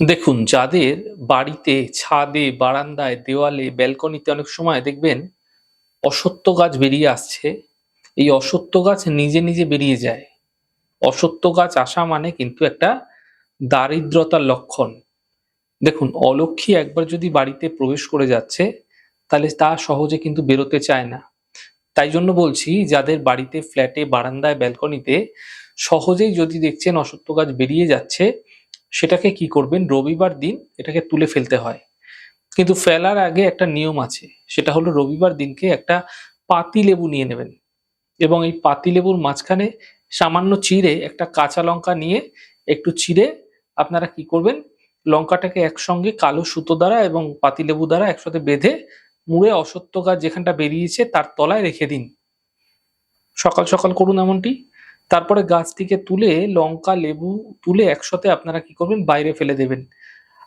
দেখুন, যাদের বাড়িতে, ছাদে, বারান্দায়, দেওয়ালে, ব্যালকনিতে অনেক সময় দেখবেন অসত্য গাছ বেরিয়ে আসছে। এই অসত্য গাছ নিজে নিজে বেরিয়ে যায়। অসত্য গাছ আসা মানে কিন্তু একটা দারিদ্রতার লক্ষণ। দেখুন, অলক্ষী একবার যদি বাড়িতে প্রবেশ করে যাচ্ছে, তাহলে তা সহজে কিন্তু বেরোতে চায় না। তাই জন্য বলছি, যাদের বাড়িতে, ফ্ল্যাটে, বারান্দায়, ব্যালকনিতে সহজেই যদি দেখছেন অসত্য গাছ বেরিয়ে যাচ্ছে সেটাকে কি করবেন? রবিবার দিন এটাকে তুলে ফেলতে হয়। কিন্তু ফেলার আগে একটা নিয়ম আছে, সেটা হলো রবিবার দিনকে একটা পাতি লেবু নিয়ে নেবেন। এবং এই পাতি লেবুর মাঝখানে সামান্য চিড়ে একটা কাঁচা লঙ্কা নিয়ে একটু চিড়ে আপনারা কি করবেন? লঙ্কাটাকে একসঙ্গে কালো সুতো দ্বারা এবং পাতিলেবু দ্বারা একসাথে বেঁধে মুড়ে অসত্য গাছ যেখানটা বেরিয়েছে তার তলায় রেখে দিন। সকাল সকাল করুন এমনটি। তারপরে গাছটিকে তুলে লঙ্কা, লেবু তুলে একসাথে আপনারা কি করবেন? বাইরে ফেলে দেবেন।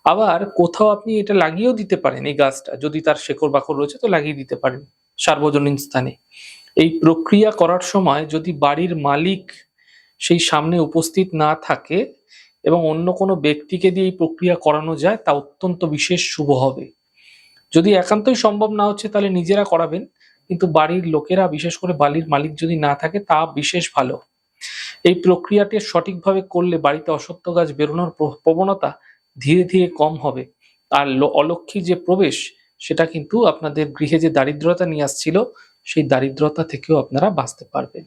আবার কোথাও আপনি এটা লাগিয়েও দিতে পারেন এই গাছটা। যদি তার শেকড় বাকড় রয়েছে তো লাগিয়ে দিতে পারেন সার্বজনীন স্থানে। এই প্রক্রিয়া করার সময় যদি বাড়ির মালিক সেই সামনে উপস্থিত না থাকে এবং অন্য কোনো ব্যক্তিকে দিয়ে এই প্রক্রিয়া করানো যায়, তা অত্যন্ত বিশেষ শুভ হবে। যদি একান্তই সম্ভব না হচ্ছে, তাহলে নিজেরা করাবেন। কিন্তু বাড়ির লোকেরা, বিশেষ করে বাড়ির মালিক যদি না থাকে, তা বিশেষ ভালো। এই প্রক্রিয়াটি সঠিকভাবে করলে বাড়িতে অসত্য গাছ বেরোনোর প্র- প্রবণতা ধীরে ধীরে কম হবে। আর অলক্ষী যে প্রবেশ, সেটা কিন্তু আপনাদের গৃহে যে দারিদ্রতা নিয়ে আসছিল, সেই দারিদ্রতা থেকেও আপনারা বাঁচতে পারবেন।